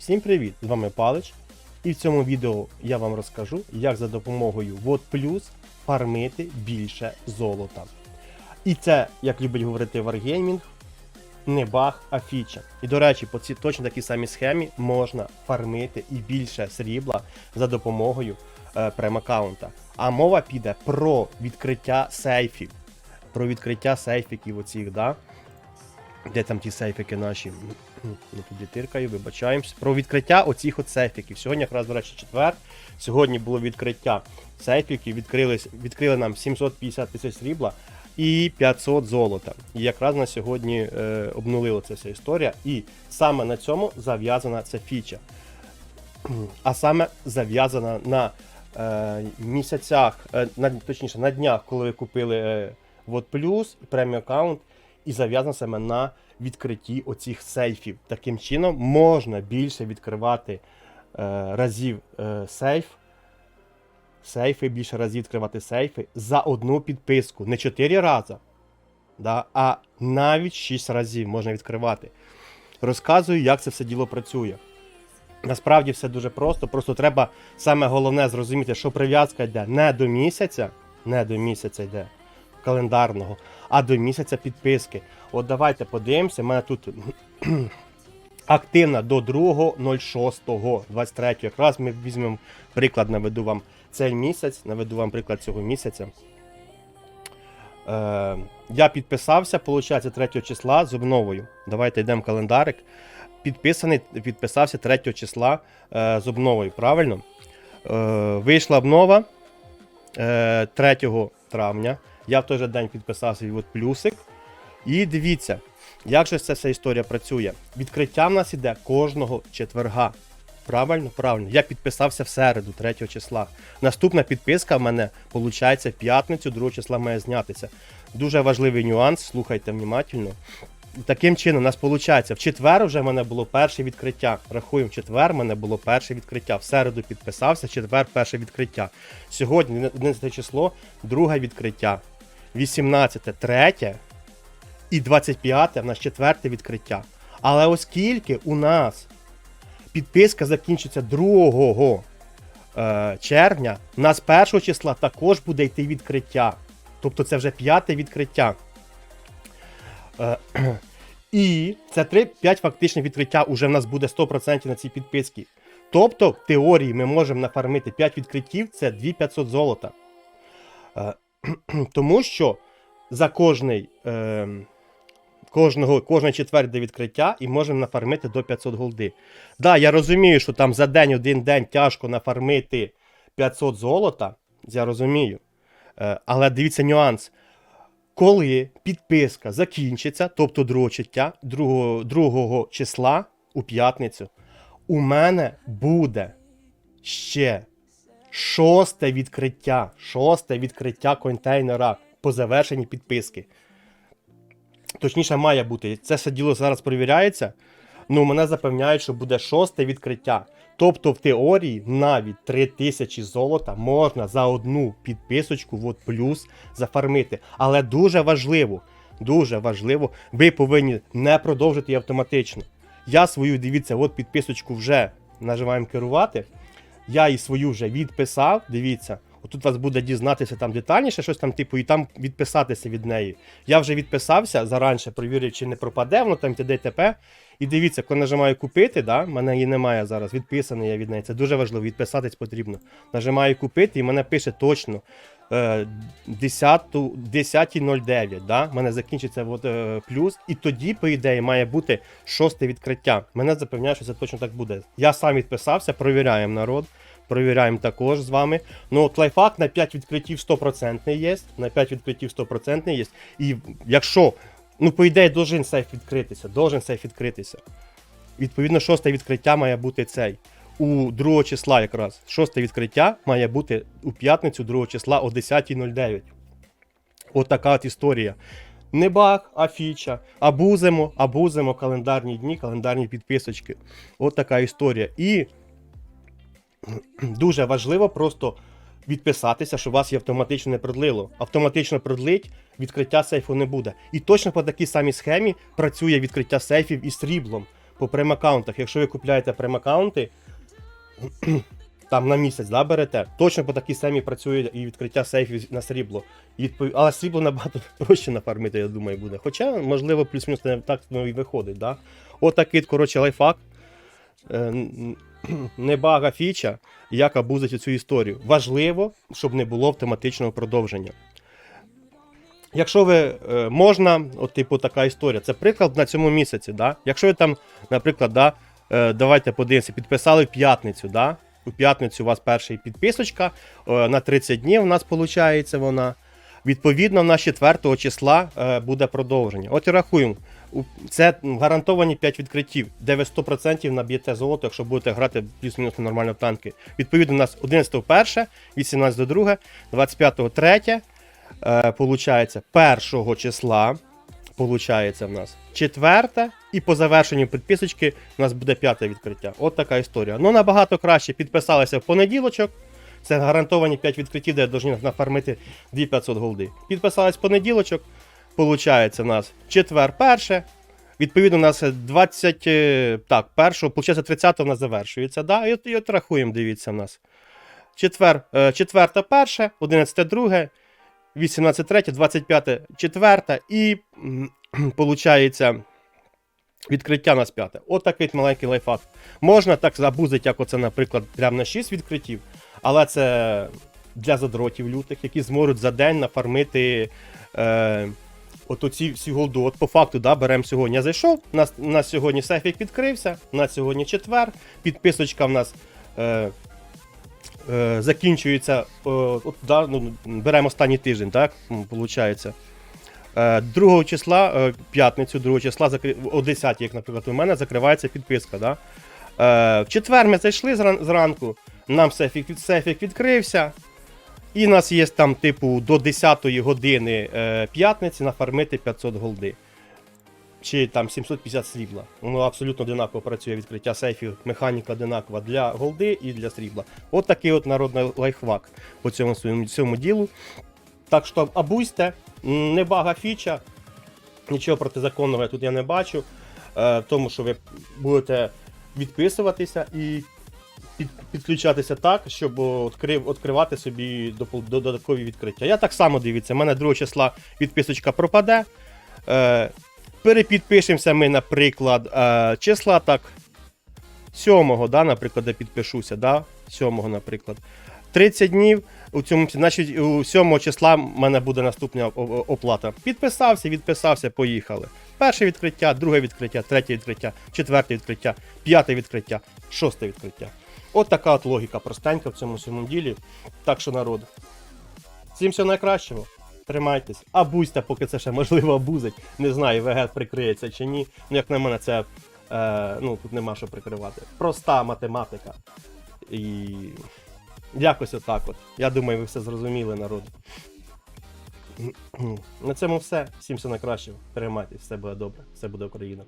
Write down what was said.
Всім привіт! З вами Палич. І в цьому відео я вам розкажу, як за допомогою Вот фармити більше золота. І це, як любить говорити Wargaming, не баг, а фіча. І до речі, по цій точно такій самій схемі можна фармити і більше срібла за допомогою е, прем-аккаунта. А мова піде про відкриття сейфів. Про відкриття сейфіків оцих, да? Де там ті сейфики наші? Не туди тиркаю, вибачаємось. Про відкриття оцих сейфіків. Сьогодні, якраз, до речі, четвер. Сьогодні було відкриття сейфіків. Відкрили, відкрили нам 750 тисяч срібла і 500 золота. І якраз на сьогодні е, обнулила ця вся історія. І саме на цьому зав'язана ця фіча. А саме зав'язана на е, місяцях, е, на, точніше на днях, коли ви купили е, Вот і преміум аккаунт, і зав'язана саме на відкритті оцих сейфів. Таким чином можна більше відкривати е, разів е, сейф. Сейфи, більше разів відкривати сейфи за одну підписку. Не 4 рази, да, а навіть 6 разів можна відкривати. Розказую, як це все діло працює. Насправді все дуже просто. Просто треба саме головне зрозуміти, що прив'язка йде не до місяця, не до місяця йде календарного, а до місяця підписки. От давайте подивимося. У мене тут активна до 2.06, 23. Якраз ми візьмемо приклад, наведу вам цей місяць, наведу вам приклад цього місяця. Е, я підписався, виходить, 3 числа з обновою. Давайте йдемо в календарик. Підписаний, підписався 3 числа е, з обновою, правильно? Е, вийшла обнова е, 3 травня. Я в той же день підписався свій от плюсик. І дивіться, як же ця вся історія працює. Відкриття в нас іде кожного четверга. Правильно, правильно. Я підписався в середу, 3 числа. Наступна підписка в мене, виходить, в п'ятницю, 2 числа має знятися. Дуже важливий нюанс, слухайте внимательно. Таким чином, у нас виходить, в четвер вже в мене було перше відкриття. Рахуємо, в четвер в мене було перше відкриття. В середу підписався, в четвер перше відкриття. Сьогодні 11 число, друге відкриття. 18 третє і 25 в нас четверте відкриття. Але оскільки у нас підписка закінчиться 2 е, червня, у нас 1 числа також буде йти відкриття. Тобто це вже п'яте відкриття. Е, і це 3-5 фактичних відкриття уже в нас буде 100% на цій підписці. Тобто, в теорії ми можемо нафармити 5 відкриттів, це 2500 золота. Е, тому що за кожний, е, кожного, кожна четверть до відкриття і можемо нафармити до 500 голди. Да, я розумію, що там за день, один день тяжко нафармити 500 золота. Я розумію. Але дивіться нюанс. Коли підписка закінчиться, тобто 2 чиття, 2, 2 числа у п'ятницю, у мене буде ще шосте відкриття. Шосте відкриття контейнера по завершенні підписки. Точніше, має бути. Це все діло зараз перевіряється. Ну, мене запевняють, що буде шосте відкриття. Тобто, в теорії навіть 3000 золота можна за одну підписочку, от плюс, зафармити. Але дуже важливо, дуже важливо, ви повинні не продовжити автоматично. Я свою, дивіться, от підписочку вже нажимаємо керувати. Я і свою вже відписав. Дивіться, отут вас буде дізнатися там детальніше, щось там, типу, і там відписатися від неї. Я вже відписався заранше, провірив, чи не пропаде воно там т.д. і т.п. І дивіться, коли нажимаю купити, да, мене її немає зараз. Відписаний я від неї. Це дуже важливо, відписатись потрібно. Нажимаю купити, і мене пише точно. е, 10 10.09, да? мене закінчиться от, е, плюс, і тоді, по ідеї, має бути шосте відкриття. Мене запевняє, що це точно так буде. Я сам відписався, провіряємо народ. Провіряємо також з вами. Ну, от лайфхак на 5 відкриттів 100% є. На 5 відкриттів 100% є. І якщо, ну, по ідеї, должен сейф відкритися, должен сейф відкритися. Відповідно, шосте відкриття має бути цей. У 2 числа якраз. Шосте відкриття має бути у п'ятницю 2 числа о 10.09. От така от історія. Не баг, а фіча. Абузимо, абузимо календарні дні, календарні підписочки. От така історія. І дуже важливо просто відписатися, що вас її автоматично не продлило. Автоматично продлить, відкриття сейфу не буде. І точно по такій самій схемі працює відкриття сейфів із сріблом. по прем-аккаунтах. Якщо ви купляєте прем-аккаунти, там на місяць да, берете, точно по такій самій працює і відкриття сейфів на срібло. Але срібло набагато проще нафармити, я думаю, буде. Хоча, можливо, плюс-мінус так ну, і виходить. Да? Отакий, коротше, лайфхак. Е, н- Не бага фіча, як абузити цю історію. Важливо, щоб не було автоматичного продовження. Якщо ви е, можна, от типу така історія, це приклад на цьому місяці. Да? Якщо ви там, наприклад, да, е, давайте подивимося, підписали в п'ятницю, да? у п'ятницю у вас перша підписочка, е, на 30 днів у нас виходить вона. Відповідно, на 4 числа буде продовження. От і рахуємо. Це гарантовані 5 відкриттів, де ви 100% наб'єте золото, якщо будете грати плюс-мінус нормально в танки. Відповідно, у нас 11 перше, 18 друге, 25 третє, получається 1 числа. Получається в нас четверте, і по завершенню підписочки у нас буде п'яте відкриття. От така історія. Ну набагато краще підписалися в понеділочок. Це гарантовані 5 відкриттів, де повинні нафармити 2500 голди. Підписались в понеділочок. Получається у нас четвер перше. Відповідно, у нас 20. е, Так, першого, получається, 30 у нас завершується. Да? І от, і от рахуємо, дивіться, у нас. Четвер, е, перше, 11 друге, 18 третє, 25 четверте і получається відкриття на п'яте. От маленький лайфхак. Можна так забузити, як оце, наприклад, прямо на 6 відкриттів, але це для задротів лютих, які зможуть за день нафармити. Е, От оці всі голду. От по факту, да, беремо сьогодні. Я зайшов. У нас, сьогодні сейфік відкрився. У нас сьогодні четвер. Підписочка в нас е, е, закінчується. Е, от, да, ну, беремо останній тиждень, так? Виходить. Е, 2 числа, е, п'ятницю, 2 числа, о 10, як, наприклад, у мене закривається підписка. Да? Е, в четвер ми зайшли зранку, нам сейфік, від- сейфік відкрився. І у нас є там, типу, до 10 години е, п'ятниці нафармити 500 голди. Чи там 750 срібла. Воно абсолютно одинаково працює відкриття сейфів, механіка одинакова для голди і для срібла. От такий от народний лайфхак по цьому своєму цьому ділу. Так що абуйте, не бага фіча, нічого протизаконного тут я не бачу. Е, тому, що ви будете відписуватися і підключатися так, щоб відкривати собі додаткові відкриття. Я так само дивіться, в мене 2 числа відписочка пропаде. Е, перепідпишемося ми, наприклад, е, числа так 7, да, наприклад, я підпишуся, да, 7, наприклад. 30 днів у цьому значить, у 7 числа в мене буде наступна оплата. Підписався, відписався, поїхали. Перше відкриття, друге відкриття, третє відкриття, четверте відкриття, п'яте відкриття, шосте відкриття. От така от логіка простенька в цьому всьому ділі. Так що народ. Всім всього найкращого. Тримайтесь. Абузьте, поки це ще можливо абузить. Не знаю, ВГ прикриється чи ні. Ну, як на мене, це е, ну, тут нема що прикривати. Проста математика. І якось отак от. Я думаю, ви все зрозуміли, народ. На цьому все. Всім все найкращого. Тримайтесь, все буде добре, все буде Україна.